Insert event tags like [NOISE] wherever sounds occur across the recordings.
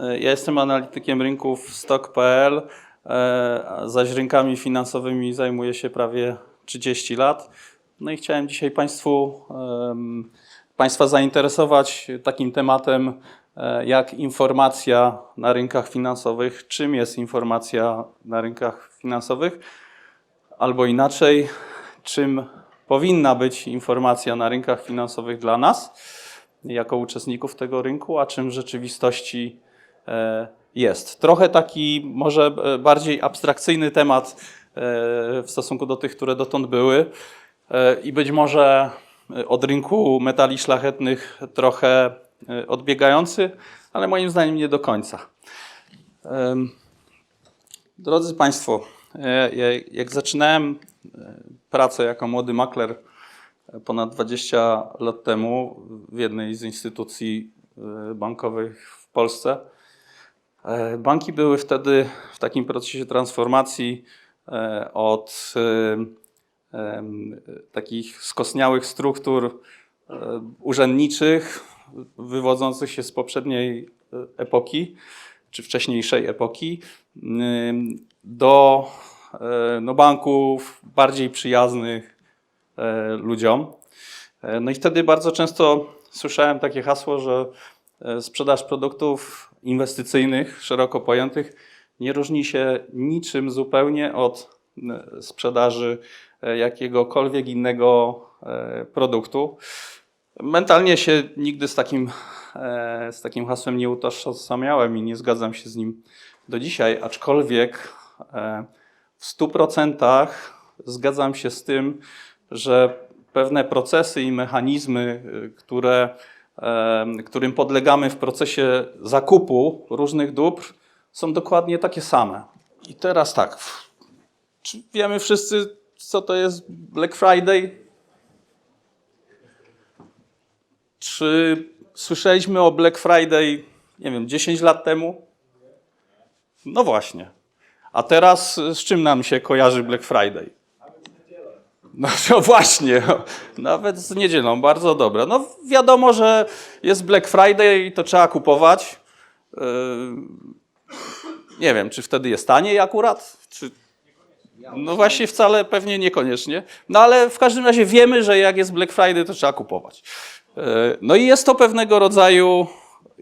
E, Ja jestem analitykiem rynków stock.pl, e, zaś rynkami finansowymi zajmuję się prawie 30 lat. No i chciałem dzisiaj Państwu, Państwa zainteresować takim tematem, e, jak informacja na rynkach finansowych, czym jest informacja na rynkach finansowych, albo inaczej, czym powinna być informacja na rynkach finansowych dla nas, jako uczestników tego rynku, a czym w rzeczywistości jest. Trochę taki może e, bardziej abstrakcyjny temat e, w stosunku do tych, które dotąd były e, i być może e, od rynku metali szlachetnych trochę e, odbiegający, ale moim zdaniem nie do końca. Drodzy Państwo, e, ja- jak zaczynałem e, pracę jako młody makler e, ponad 20 lat temu w jednej z instytucji e, bankowych w Polsce, e, banki były wtedy w takim procesie transformacji e, od e, takich skostniałych struktur e, urzędniczych wywodzących się z poprzedniej e, epoki czy wcześniejszej epoki do e, no, banków bardziej przyjaznych e, ludziom. E, No i wtedy bardzo często słyszałem takie hasło, że e, sprzedaż produktów inwestycyjnych, szeroko pojętych, nie różni się niczym zupełnie od e, sprzedaży e, jakiegokolwiek innego e, produktu. Mentalnie się nigdy z takim, z takim hasłem nie utożsamiałem i nie zgadzam się z nim do dzisiaj, aczkolwiek w 100% zgadzam się z tym, że pewne procesy i mechanizmy, które, którym podlegamy w procesie zakupu różnych dóbr, są dokładnie takie same. I teraz tak, czy wiemy wszyscy, co to jest Black Friday? Czy słyszeliśmy o Black Friday, nie wiem, 10 lat temu? No właśnie. A teraz z czym nam się kojarzy Black Friday? No to [LAUGHS] właśnie, nawet z niedzielą, bardzo dobre. No wiadomo, że jest Black Friday i to trzeba kupować. Yy, Nie wiem, czy wtedy jest taniej akurat, czy... No właśnie wcale pewnie niekoniecznie. No ale w każdym razie wiemy, że jak jest Black Friday, to trzeba kupować. Yy, No i jest to pewnego rodzaju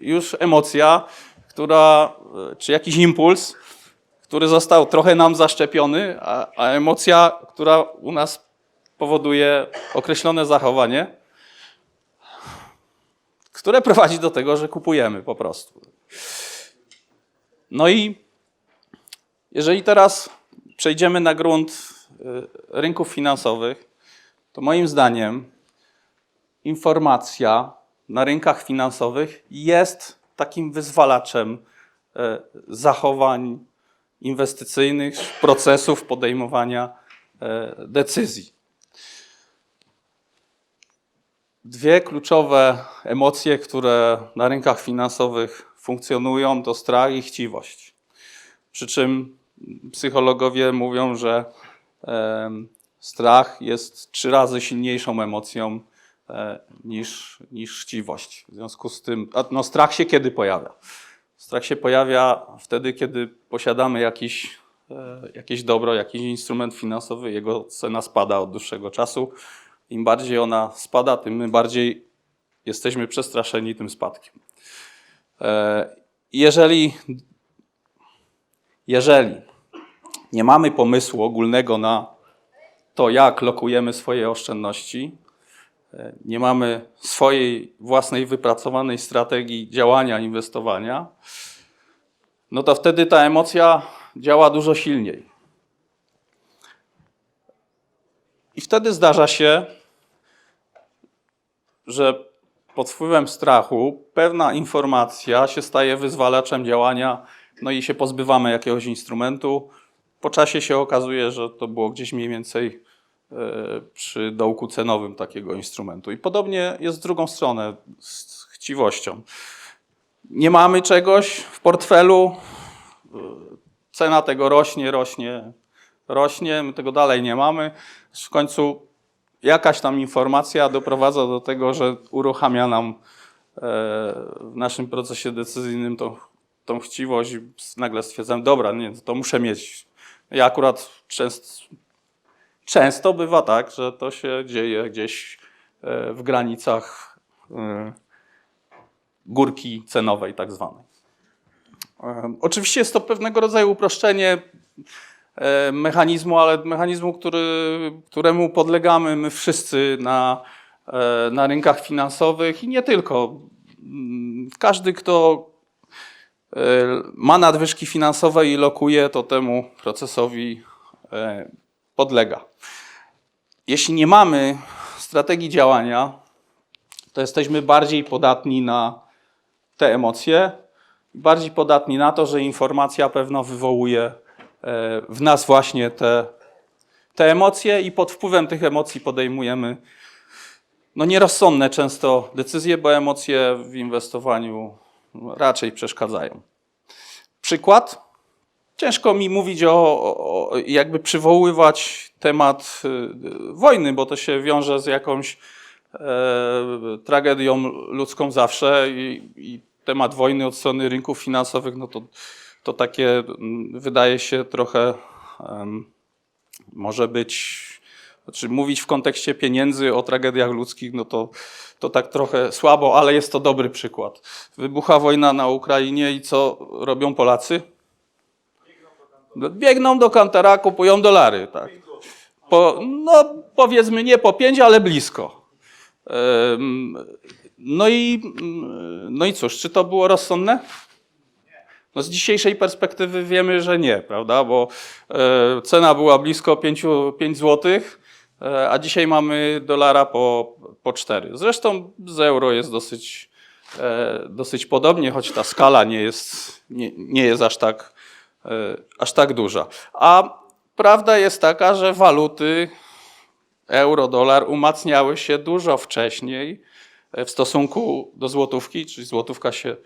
już emocja, która, yy, czy jakiś impuls, który został trochę nam zaszczepiony, a, a emocja, która u nas powoduje określone zachowanie, które prowadzi do tego, że kupujemy po prostu. No i jeżeli teraz przejdziemy na grunt y, rynków finansowych, to moim zdaniem informacja na rynkach finansowych jest takim wyzwalaczem e, zachowań inwestycyjnych, procesów podejmowania e, decyzji. Dwie kluczowe emocje, które na rynkach finansowych funkcjonują, to strach i chciwość. Przy czym psychologowie mówią, że strach jest trzy razy silniejszą emocją e, niż, niż chciwość. W związku z tym, no strach się kiedy pojawia? Strach się pojawia wtedy, kiedy posiadamy jakiś, e, jakieś dobro, jakiś instrument finansowy, jego cena spada od dłuższego czasu. Im bardziej ona spada, tym my bardziej jesteśmy przestraszeni tym spadkiem. E, Jeżeli, jeżeli nie mamy pomysłu ogólnego na to, jak lokujemy swoje oszczędności, e, nie mamy swojej własnej wypracowanej strategii działania, inwestowania, no to wtedy ta emocja działa dużo silniej. I wtedy zdarza się, że pod wpływem strachu pewna informacja się staje wyzwalaczem działania, no i się pozbywamy jakiegoś instrumentu. Po czasie się okazuje, że to było gdzieś mniej więcej e, przy dołku cenowym takiego instrumentu. I podobnie jest w drugą stronę z chciwością. Nie mamy czegoś w portfelu, e, cena tego rośnie, rośnie, rośnie, my tego dalej nie mamy. W końcu jakaś tam informacja doprowadza do tego, że uruchamia nam e, w naszym procesie decyzyjnym tą tą chciwość i nagle stwierdzam, dobra, nie, to muszę mieć. Ja akurat często, często bywa tak, że to się dzieje gdzieś e, w granicach e, górki cenowej tak zwanej. Oczywiście jest to pewnego rodzaju uproszczenie mechanizmu, ale mechanizmu, który, któremu podlegamy my wszyscy na, e, na rynkach finansowych i nie tylko. Każdy, kto e, ma nadwyżki finansowe i lokuje, to temu procesowi e, podlega. Jeśli nie mamy strategii działania, to jesteśmy bardziej podatni na te emocje, bardziej podatni na to, że informacja pewno wywołuje e, w nas właśnie te, te emocje i pod wpływem tych emocji podejmujemy no nierozsądne często decyzje, bo emocje w inwestowaniu raczej przeszkadzają. Przykład. Ciężko mi mówić o, o jakby przywoływać temat y, wojny, bo to się wiąże z jakąś e, tragedią ludzką zawsze i, i temat wojny od strony rynków finansowych, no to, to takie mm, wydaje się trochę może być, znaczy mówić w kontekście pieniędzy o tragediach ludzkich, no to, to tak trochę słabo, ale jest to dobry przykład. Wybucha wojna na Ukrainie i co robią Polacy? Biegną do kantara, kupują dolary, tak. Po, no powiedzmy nie po pięć, ale blisko. No i, mm, no i cóż, czy to było rozsądne? No z dzisiejszej perspektywy wiemy, że nie, prawda? Bo e, cena była blisko 5, 5 zł, a dzisiaj mamy dolara po, po 4. Zresztą z euro jest dosyć, e, dosyć podobnie, choć ta skala nie jest, nie, nie jest aż, tak, e, aż tak duża. A prawda jest taka, że waluty euro, dolar umacniały się dużo wcześniej w stosunku do złotówki, czyli złotówka się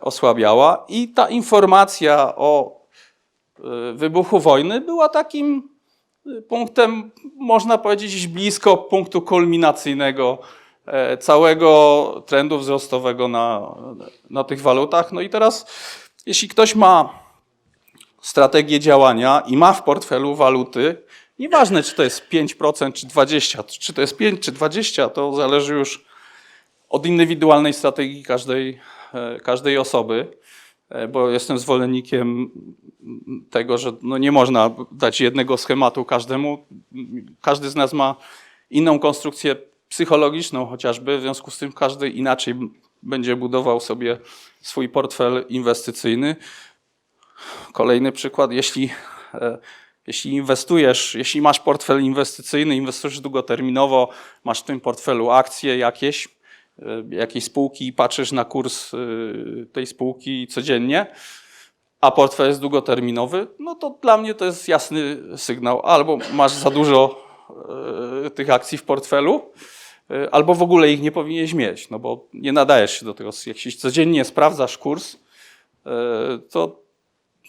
osłabiała i ta informacja o e, wybuchu wojny była takim e, punktem, można powiedzieć, blisko punktu kulminacyjnego e, całego trendu wzrostowego na, na tych walutach. No i teraz, jeśli ktoś ma strategię działania i ma w portfelu waluty, nieważne czy to jest 5% czy 20%, czy to jest 5 czy 20%, to zależy już od indywidualnej strategii każdej, e, każdej osoby, e, bo jestem zwolennikiem tego, że no nie można dać jednego schematu każdemu. Każdy z nas ma inną konstrukcję psychologiczną chociażby, w związku z tym każdy inaczej będzie budował sobie swój portfel inwestycyjny. Kolejny przykład, jeśli, e, jeśli inwestujesz, jeśli masz portfel inwestycyjny, inwestujesz długoterminowo, masz w tym portfelu akcje jakieś, e, jakiejś spółki i patrzysz na kurs e, tej spółki codziennie, a portfel jest długoterminowy, no to dla mnie to jest jasny sygnał. Albo masz za dużo e, tych akcji w portfelu, e, albo w ogóle ich nie powinieneś mieć, no bo nie nadajesz się do tego. Jeśli codziennie sprawdzasz kurs, e, to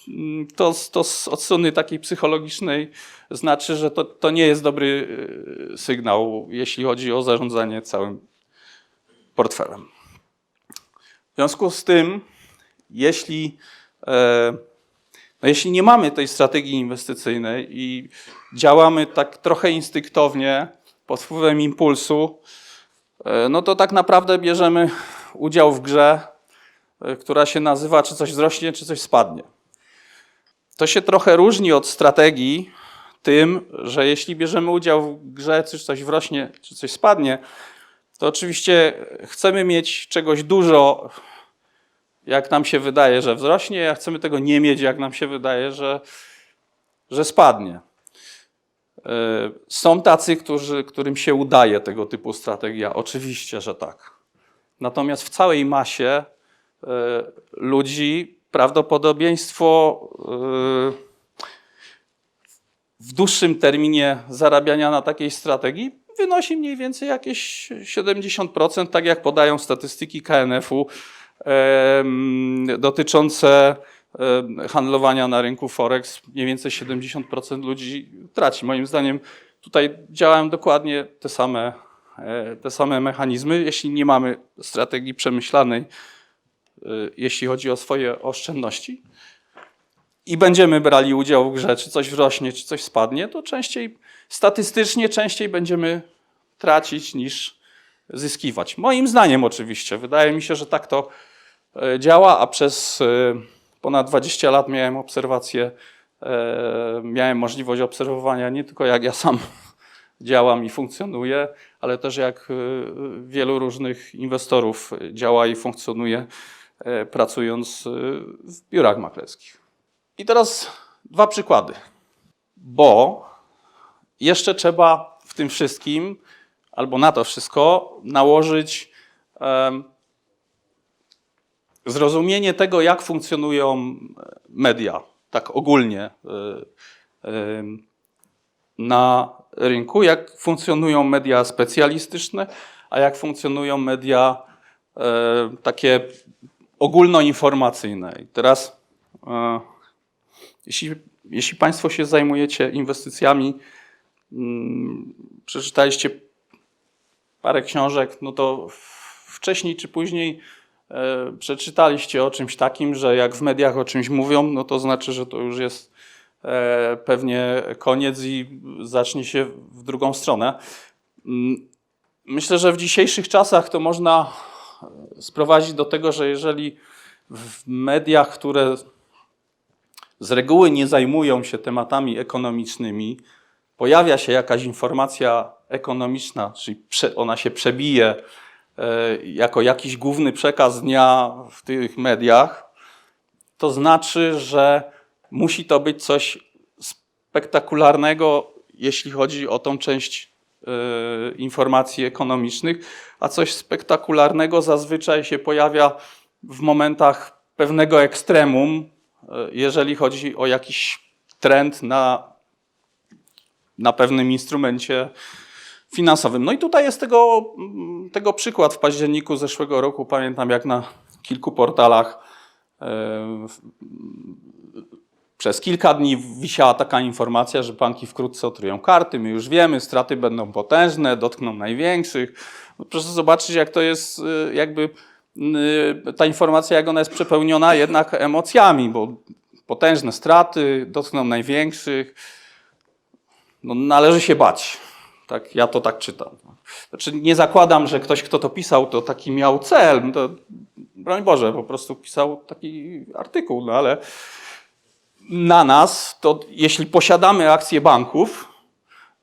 Mm, to, to z od strony takiej psychologicznej znaczy, że to, to nie jest dobry sygnał, jeśli chodzi o zarządzanie całym portfelem. W związku z tym, jeśli, e, no jeśli nie mamy tej strategii inwestycyjnej i działamy tak trochę instynktownie pod wpływem impulsu, e, no to tak naprawdę bierzemy udział w grze, e, która się nazywa czy coś wzrośnie, czy coś spadnie. To się trochę różni od strategii tym, że jeśli bierzemy udział w grze, czy coś wrośnie, czy coś spadnie, to oczywiście chcemy mieć czegoś dużo, jak nam się wydaje, że wzrośnie, a chcemy tego nie mieć, jak nam się wydaje, że, że spadnie. Yy, Są tacy, którzy, którym się udaje tego typu strategia. Oczywiście, że tak. Natomiast w całej masie yy, ludzi prawdopodobieństwo yy, w dłuższym terminie zarabiania na takiej strategii wynosi mniej więcej jakieś 70%, tak jak podają statystyki KNF-u dotyczące handlowania na rynku Forex. Mniej więcej 70% ludzi traci. Moim zdaniem tutaj działają dokładnie te same, e, te same mechanizmy. Jeśli nie mamy strategii przemyślanej, e, jeśli chodzi o swoje oszczędności i będziemy brali udział w grze, czy coś wrośnie, czy coś spadnie, to częściej, statystycznie częściej będziemy tracić niż zyskiwać. Moim zdaniem oczywiście. Wydaje mi się, że tak to e, działa, a przez e, ponad 20 lat miałem obserwację, e, miałem możliwość obserwowania nie tylko jak ja sam [LAUGHS] działam i funkcjonuję, ale też jak wielu różnych inwestorów działa i funkcjonuje pracując w biurach maklerskich. I teraz dwa przykłady, bo jeszcze trzeba w tym wszystkim, albo na to wszystko, nałożyć zrozumienie tego, jak funkcjonują media, tak ogólnie e, na rynku, jak funkcjonują media specjalistyczne, a jak funkcjonują media e, takie ogólnoinformacyjne. I teraz, e, jeśli, jeśli Państwo się zajmujecie inwestycjami, przeczytaliście parę książek, no to wcześniej czy później e, przeczytaliście o czymś takim, że jak w mediach o czymś mówią, no to znaczy, że to już jest e, pewnie koniec i zacznie się w drugą stronę. Mm, Myślę, że w dzisiejszych czasach to można e, sprowadzić do tego, że jeżeli w mediach, które z reguły nie zajmują się tematami ekonomicznymi, pojawia się jakaś informacja ekonomiczna, czyli ona się przebije e, jako jakiś główny przekaz dnia w tych mediach, to znaczy, że musi to być coś spektakularnego, jeśli chodzi o tą część e, informacji ekonomicznych, a coś spektakularnego zazwyczaj się pojawia w momentach pewnego ekstremum, e, jeżeli chodzi o jakiś trend na, na pewnym instrumencie finansowym. No i tutaj jest tego, tego przykład w październiku zeszłego roku. Pamiętam, jak na kilku portalach e, przez kilka dni wisiała taka informacja, że banki wkrótce otrują karty. My już wiemy, straty będą potężne, dotkną największych. No proszę zobaczyć, jak to jest, y, jakby y, ta informacja, jak ona jest przepełniona jednak emocjami, bo potężne straty dotkną największych. No, należy się bać. Tak, ja to tak czytam. Znaczy, nie zakładam, że ktoś, kto to pisał, to taki miał cel. No To, broń Boże, po prostu pisał taki artykuł, no ale na nas, to jeśli posiadamy akcje banków,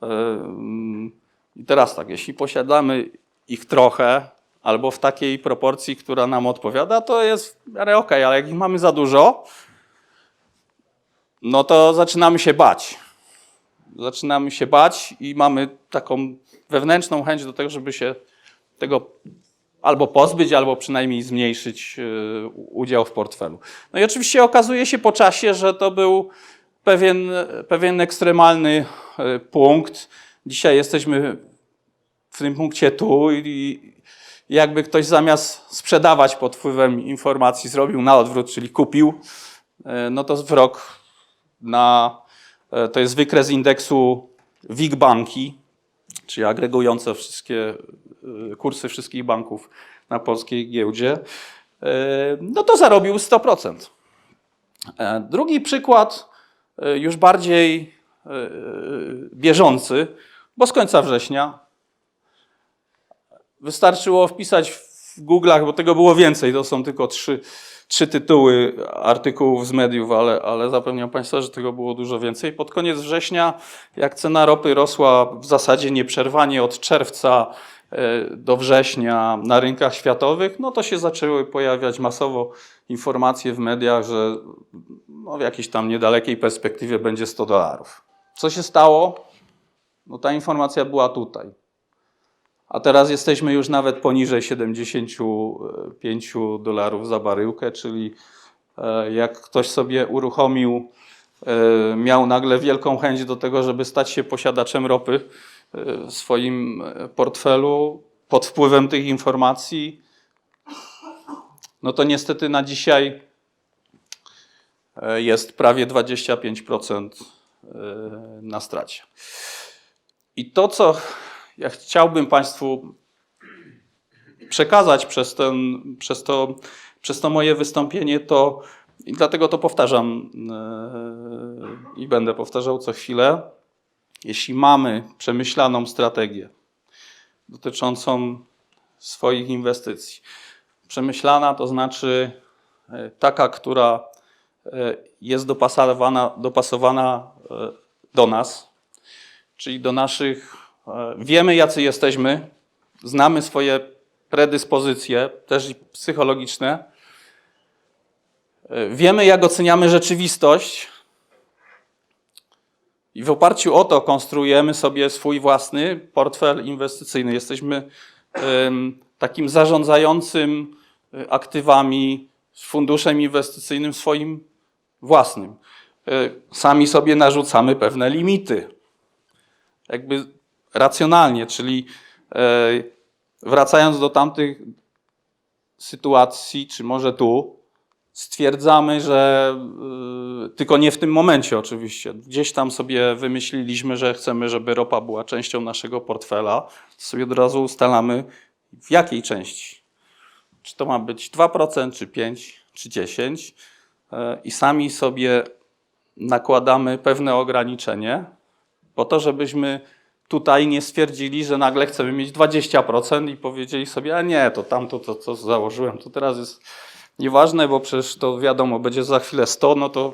ym, i teraz tak, jeśli posiadamy ich trochę, albo w takiej proporcji, która nam odpowiada, to jest w miarę okej, ale jak ich mamy za dużo, no to zaczynamy się bać. Zaczynamy się bać i mamy taką wewnętrzną chęć do tego, żeby się tego albo pozbyć, albo przynajmniej zmniejszyć y, udział w portfelu. No i oczywiście okazuje się po czasie, że to był pewien, pewien ekstremalny y, punkt. Dzisiaj jesteśmy w tym punkcie tu i jakby ktoś zamiast sprzedawać pod wpływem informacji zrobił na odwrót, czyli kupił, y, no to w rok na, to jest wykres indeksu WIG Banki, czyli agregujące wszystkie y, kursy wszystkich banków na polskiej giełdzie, y, no to zarobił 100%. E, Drugi przykład, już bardziej bieżący, bo z końca września wystarczyło wpisać w Google'ach, bo tego było więcej, to są tylko trzy, trzy tytuły artykułów z mediów, ale, ale zapewniam Państwa, że tego było dużo więcej. Pod koniec września, jak cena ropy rosła w zasadzie nieprzerwanie od czerwca e, do września na rynkach światowych, no to się zaczęły pojawiać masowo informacje w mediach, że no w jakiejś tam niedalekiej perspektywie będzie 100 dolarów. Co się stało? No ta informacja była tutaj. A teraz jesteśmy już nawet poniżej 75 dolarów za baryłkę, czyli e, jak ktoś sobie uruchomił, e, miał nagle wielką chęć do tego, żeby stać się posiadaczem ropy e, w swoim portfelu pod wpływem tych informacji, no to niestety na dzisiaj jest prawie 25% e, na stracie. I to, co ja chciałbym Państwu przekazać przez, ten, przez, to, przez to moje wystąpienie to i dlatego to powtarzam yy, i będę powtarzał co chwilę. Jeśli mamy przemyślaną strategię dotyczącą swoich inwestycji, przemyślana to znaczy e, taka, która e, jest dopasowana, dopasowana do nas, czyli do naszych. E, Wiemy, jacy jesteśmy, znamy swoje predyspozycje, też psychologiczne. E, Wiemy, jak oceniamy rzeczywistość, i w oparciu o to konstruujemy sobie swój własny portfel inwestycyjny. Jesteśmy takim zarządzającym e, aktywami, funduszem inwestycyjnym swoim własnym. Sami sobie narzucamy pewne limity. Jakby racjonalnie, czyli e, wracając do tamtych sytuacji, czy może tu, stwierdzamy, że y, tylko nie w tym momencie oczywiście. Gdzieś tam sobie wymyśliliśmy, że chcemy, żeby ropa była częścią naszego portfela. To sobie od razu ustalamy w jakiej części. Czy to ma być 2%, czy 5, czy 10 y, i sami sobie nakładamy pewne ograniczenie po to, żebyśmy tutaj nie stwierdzili, że nagle chcemy mieć 20% i powiedzieli sobie, a nie, to tamto, to co założyłem, to teraz jest nieważne, bo przecież to wiadomo, będzie za chwilę 100, no to,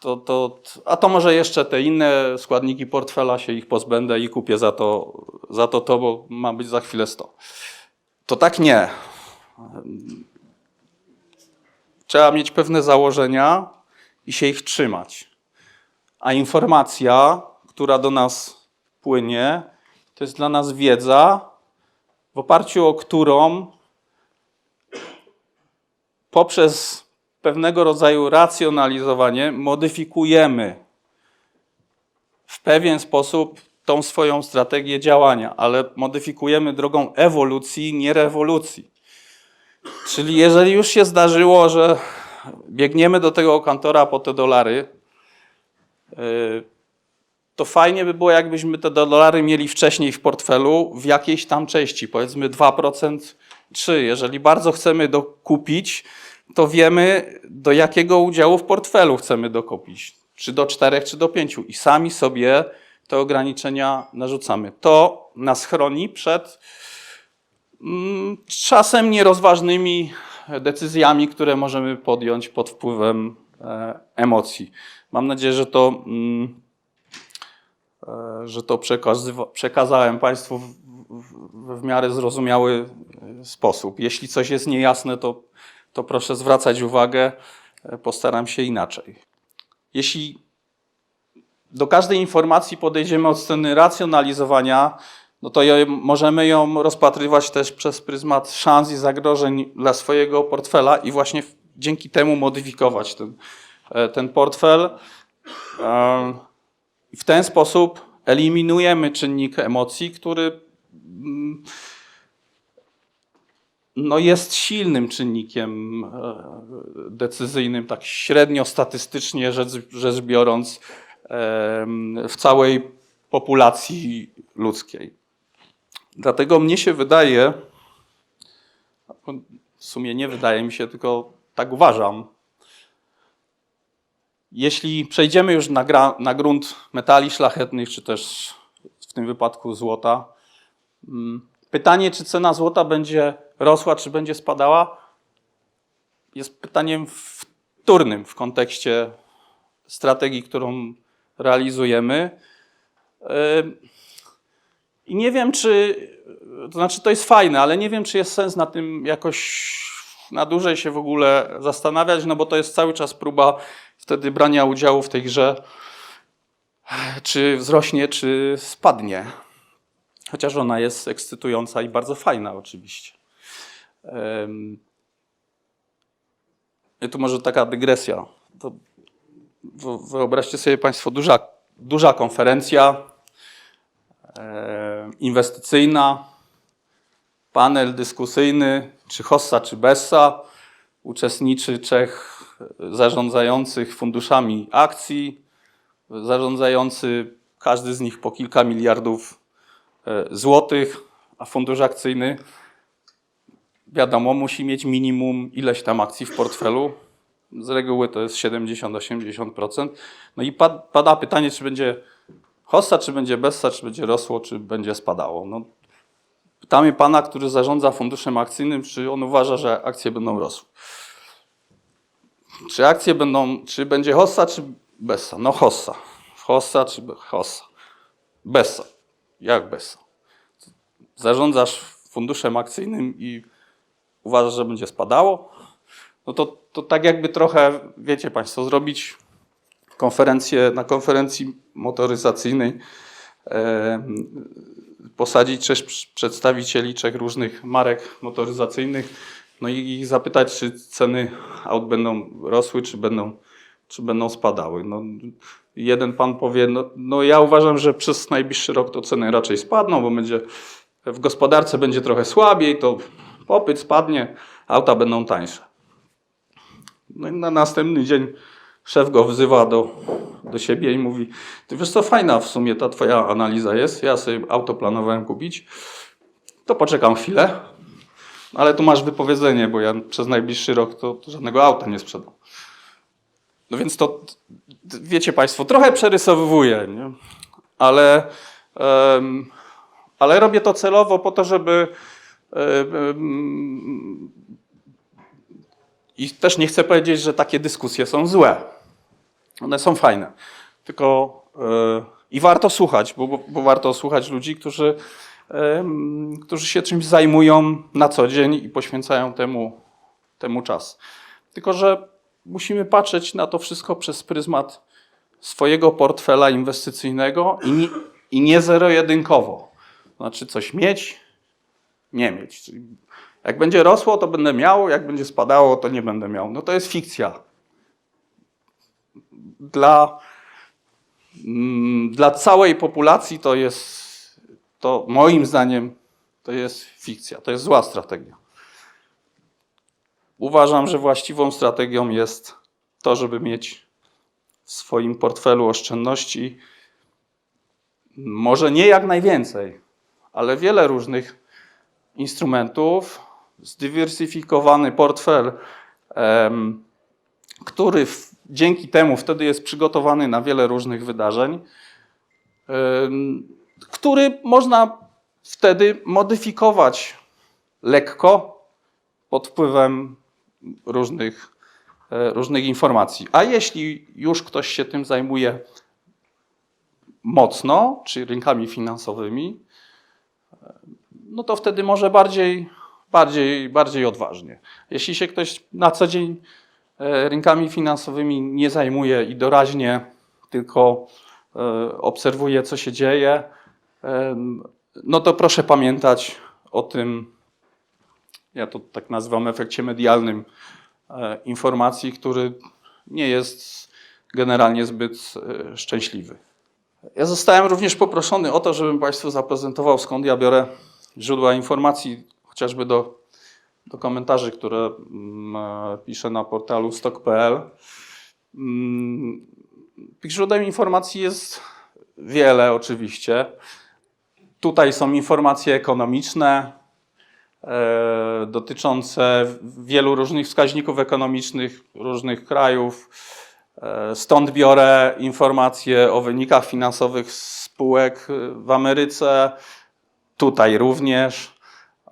to, to a to może jeszcze te inne składniki portfela się ich pozbędę i kupię za to, za to, to bo ma być za chwilę 100. To tak nie. Trzeba mieć pewne założenia i się ich trzymać. A informacja, która do nas płynie, to jest dla nas wiedza, w oparciu o którą poprzez pewnego rodzaju racjonalizowanie modyfikujemy w pewien sposób tą swoją strategię działania, ale modyfikujemy drogą ewolucji, nie rewolucji. Czyli jeżeli już się zdarzyło, że biegniemy do tego kantora po te dolary, yy, to fajnie by było, jakbyśmy te dolary mieli wcześniej w portfelu w jakiejś tam części, powiedzmy 2%, 3%. Jeżeli bardzo chcemy dokupić, to wiemy, do jakiego udziału w portfelu chcemy dokupić. Czy do 4, czy do 5. I sami sobie te ograniczenia narzucamy. To nas chroni przed mm, czasem nierozważnymi decyzjami, które możemy podjąć pod wpływem e, emocji. Mam nadzieję, że to. Mm, że to przekazałem Państwu w, w, w miarę zrozumiały e, sposób. Jeśli coś jest niejasne, to, to proszę zwracać uwagę, e, postaram się inaczej. Jeśli do każdej informacji podejdziemy od strony racjonalizowania, no to możemy ją rozpatrywać też przez pryzmat szans i zagrożeń dla swojego portfela i właśnie dzięki temu modyfikować ten, e, ten portfel. W ten sposób eliminujemy czynnik emocji, który mm, no jest silnym czynnikiem e, decyzyjnym, tak średnio statystycznie rzecz, rzecz biorąc, w całej populacji ludzkiej. Dlatego mnie się wydaje, w sumie nie wydaje mi się, tylko tak uważam, jeśli przejdziemy już na, gra, na grunt metali szlachetnych, czy też w tym wypadku złota, mm, pytanie, czy cena złota będzie rosła, czy będzie spadała, jest pytaniem wtórnym w kontekście strategii, którą realizujemy. Ym, I nie wiem, czy, to znaczy to jest fajne, ale nie wiem, czy jest sens na tym jakoś na dłużej się w ogóle zastanawiać, no bo to jest cały czas próba wtedy brania udziału w tej grze, czy wzrośnie, czy spadnie. Chociaż ona jest ekscytująca i bardzo fajna oczywiście. I tu może taka dygresja. To wyobraźcie sobie Państwo duża, duża konferencja inwestycyjna, panel dyskusyjny, czy Hossa, czy Bessa. Uczestniczy trzech zarządzających funduszami akcji, zarządzający każdy z nich po kilka miliardów e, złotych, a fundusz akcyjny wiadomo, musi mieć minimum ileś tam akcji w portfelu. Z reguły to jest 70-80%. No i pad, pada pytanie, czy będzie hossa, czy będzie bessa, czy będzie rosło, czy będzie spadało. No, pytamy pana, który zarządza funduszem akcyjnym, czy on uważa, że akcje będą rosły. Czy akcje będą, czy będzie hossa, czy bessa? No hossa. Hossa, czy hossa? Bessa. Jak bessa? Zarządzasz funduszem akcyjnym i uważasz, że będzie spadało? No to, to tak jakby trochę, wiecie Państwo, zrobić konferencję, na konferencji motoryzacyjnej e, posadzić trzech przedstawicieli trzech różnych marek motoryzacyjnych, no i zapytać, czy ceny aut będą rosły, czy będą, czy będą spadały. No, jeden pan powie, no, no ja uważam, że przez najbliższy rok to ceny raczej spadną, bo będzie w gospodarce będzie trochę słabiej, to popyt spadnie, auta będą tańsze. No i na następny dzień szef go wzywa do, do siebie i mówi, ty wiesz co, fajna w sumie ta twoja analiza jest, ja sobie auto planowałem kupić, to poczekam chwilę, ale tu masz wypowiedzenie, bo ja przez najbliższy rok to, to żadnego auta nie sprzedam. No więc to, wiecie Państwo, trochę przerysowywuję, nie? Ale, em, ale robię to celowo po to, żeby i też nie chcę powiedzieć, że takie dyskusje są złe. One są fajne. Tylko e, i warto słuchać, bo, bo, warto słuchać ludzi, którzy, którzy się czymś zajmują na co dzień i poświęcają temu, temu czas. Tylko, że musimy patrzeć na to wszystko przez pryzmat swojego portfela inwestycyjnego i nie, i nie zero-jedynkowo. Znaczy coś mieć, nie mieć. Czyli jak będzie rosło, to będę miał, jak będzie spadało, to nie będę miał. No to jest fikcja. Dla, mm, dla całej populacji to jest, to moim zdaniem, to jest fikcja, to jest zła strategia. Uważam, że właściwą strategią jest to, żeby mieć w swoim portfelu oszczędności może nie jak najwięcej, ale wiele różnych instrumentów, zdywersyfikowany portfel, który dzięki temu wtedy jest przygotowany na wiele różnych wydarzeń, który można wtedy modyfikować lekko pod wpływem różnych, e, różnych informacji. A jeśli już ktoś się tym zajmuje mocno, czy rynkami finansowymi, no to wtedy może bardziej, bardziej, bardziej odważnie. Jeśli się ktoś na co dzień e, rynkami finansowymi nie zajmuje i doraźnie tylko e, obserwuje, co się dzieje, no to proszę pamiętać o tym, ja to tak nazywam efekcie medialnym e, informacji, który nie jest generalnie zbyt e, szczęśliwy. Ja zostałem również poproszony o to, żebym Państwu zaprezentował, skąd ja biorę źródła informacji, chociażby do, do komentarzy, które mm, e, piszę na portalu stock.pl. Mm, Tych źródeł informacji jest wiele, oczywiście. Tutaj są informacje ekonomiczne e, dotyczące wielu różnych wskaźników ekonomicznych różnych krajów. E, Stąd biorę informacje o wynikach finansowych spółek w Ameryce, tutaj również.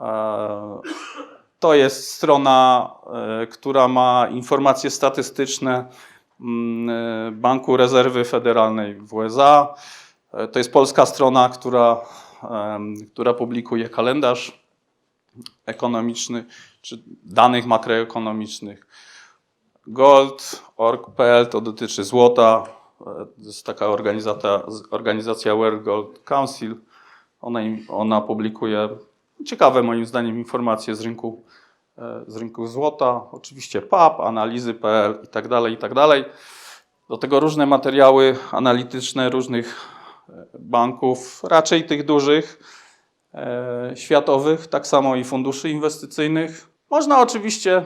E, To jest strona, e, która ma informacje statystyczne mm, e, Banku Rezerwy Federalnej w USA. E, To jest polska strona, która, która publikuje kalendarz ekonomiczny czy danych makroekonomicznych. Gold.org.pl to dotyczy złota. To jest taka organizacja, organizacja World Gold Council. Ona, ona publikuje ciekawe moim zdaniem informacje z rynku, e, z rynku złota. Oczywiście PAP, analizy.pl i tak dalej, i tak dalej. Do tego różne materiały analityczne różnych banków, raczej tych dużych, e, światowych, tak samo i funduszy inwestycyjnych. Można oczywiście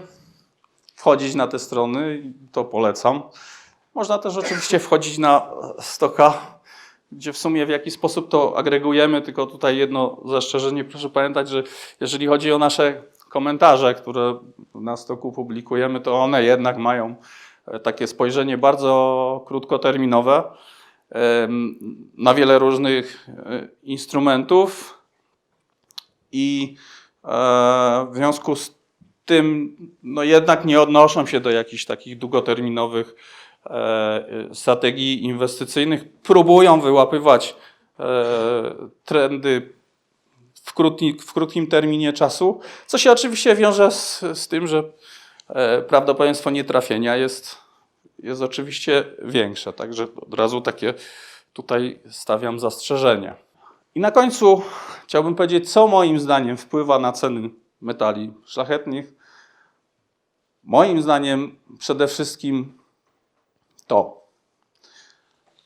wchodzić na te strony, to polecam. Można też oczywiście wchodzić na stoka, gdzie w sumie w jaki sposób to agregujemy, tylko tutaj jedno zastrzeżenie, proszę pamiętać, że jeżeli chodzi o nasze komentarze, które na stoku publikujemy, to one jednak mają e, takie spojrzenie bardzo krótkoterminowe na wiele różnych e, instrumentów i e, w związku z tym no jednak nie odnoszą się do jakichś takich długoterminowych e, strategii inwestycyjnych. Próbują wyłapywać trendy w, krótki, w krótkim terminie czasu, co się oczywiście wiąże z, z tym, że prawdopodobieństwo nietrafienia jest, jest oczywiście większe. Także od razu takie tutaj stawiam zastrzeżenie. I na końcu chciałbym powiedzieć, co moim zdaniem wpływa na ceny metali szlachetnych. Moim zdaniem przede wszystkim to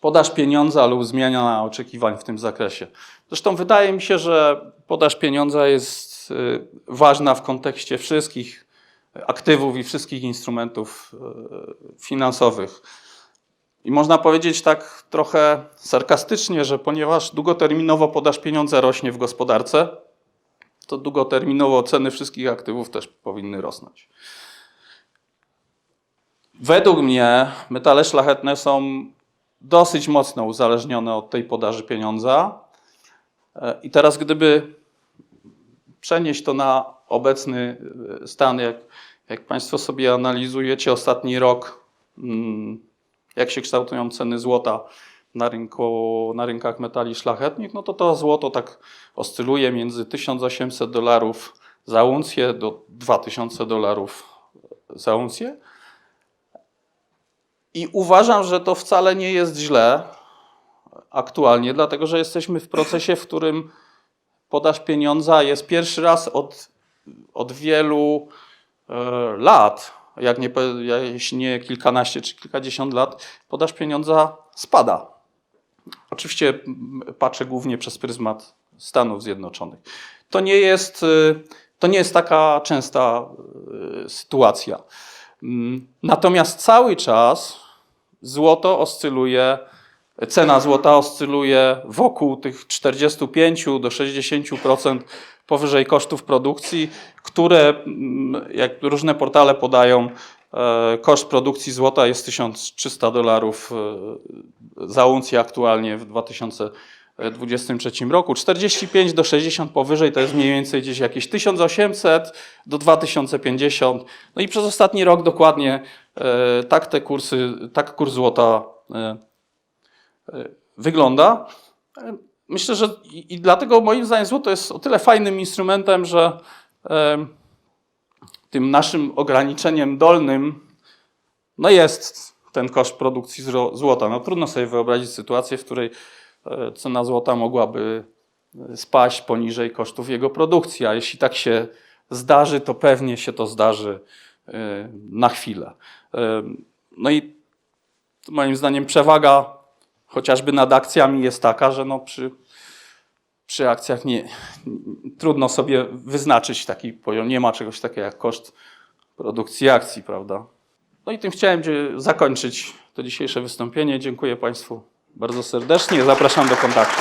podaż pieniądza lub zmiana oczekiwań w tym zakresie. Zresztą wydaje mi się, że podaż pieniądza jest y, ważna w kontekście wszystkich aktywów i wszystkich instrumentów y, finansowych. I można powiedzieć tak trochę sarkastycznie, że ponieważ długoterminowo podaż pieniądza rośnie w gospodarce, to długoterminowo ceny wszystkich aktywów też powinny rosnąć. Według mnie metale szlachetne są dosyć mocno uzależnione od tej podaży pieniądza. E, I teraz, gdyby przenieść to na obecny e, stan, jak, jak Państwo sobie analizujecie ostatni rok, mm, jak się kształtują ceny złota na, rynku, na rynkach metali szlachetnych, no to to złoto tak oscyluje między 1800 dolarów za uncję do 2000 dolarów za uncję. I uważam, że to wcale nie jest źle aktualnie, dlatego że jesteśmy w procesie, w którym podaż pieniądza jest pierwszy raz od, od wielu e, lat, jak nie, jeśli nie kilkanaście czy kilkadziesiąt lat, podaż pieniądza spada. Oczywiście patrzę głównie przez pryzmat Stanów Zjednoczonych. To nie jest, y, to nie jest taka częsta y, sytuacja. Mm, Natomiast cały czas złoto oscyluje, cena złota oscyluje wokół tych 45 do 60% powyżej kosztów produkcji, które, mm, jak różne portale podają, e, koszt produkcji złota jest 1300 dolarów e, za uncję aktualnie w 2023 roku. 45 do 60 powyżej to jest mniej więcej gdzieś jakieś 1800 do 2050. No i przez ostatni rok dokładnie e, tak te kursy, tak kurs złota wygląda. E, Myślę, że i, dlatego moim zdaniem złoto jest o tyle fajnym instrumentem, że tym naszym ograniczeniem dolnym no jest ten koszt produkcji złota. No trudno sobie wyobrazić sytuację, w której e, cena złota mogłaby e, spaść poniżej kosztów jego produkcji, a jeśli tak się zdarzy, to pewnie się to zdarzy e, na chwilę. No i moim zdaniem przewaga chociażby nad akcjami jest taka, że no przy, przy akcjach nie, trudno sobie wyznaczyć taki poziom. Nie ma czegoś takiego jak koszt produkcji akcji, prawda? No i tym chciałem zakończyć to dzisiejsze wystąpienie. Dziękuję Państwu bardzo serdecznie. Zapraszam do kontaktu.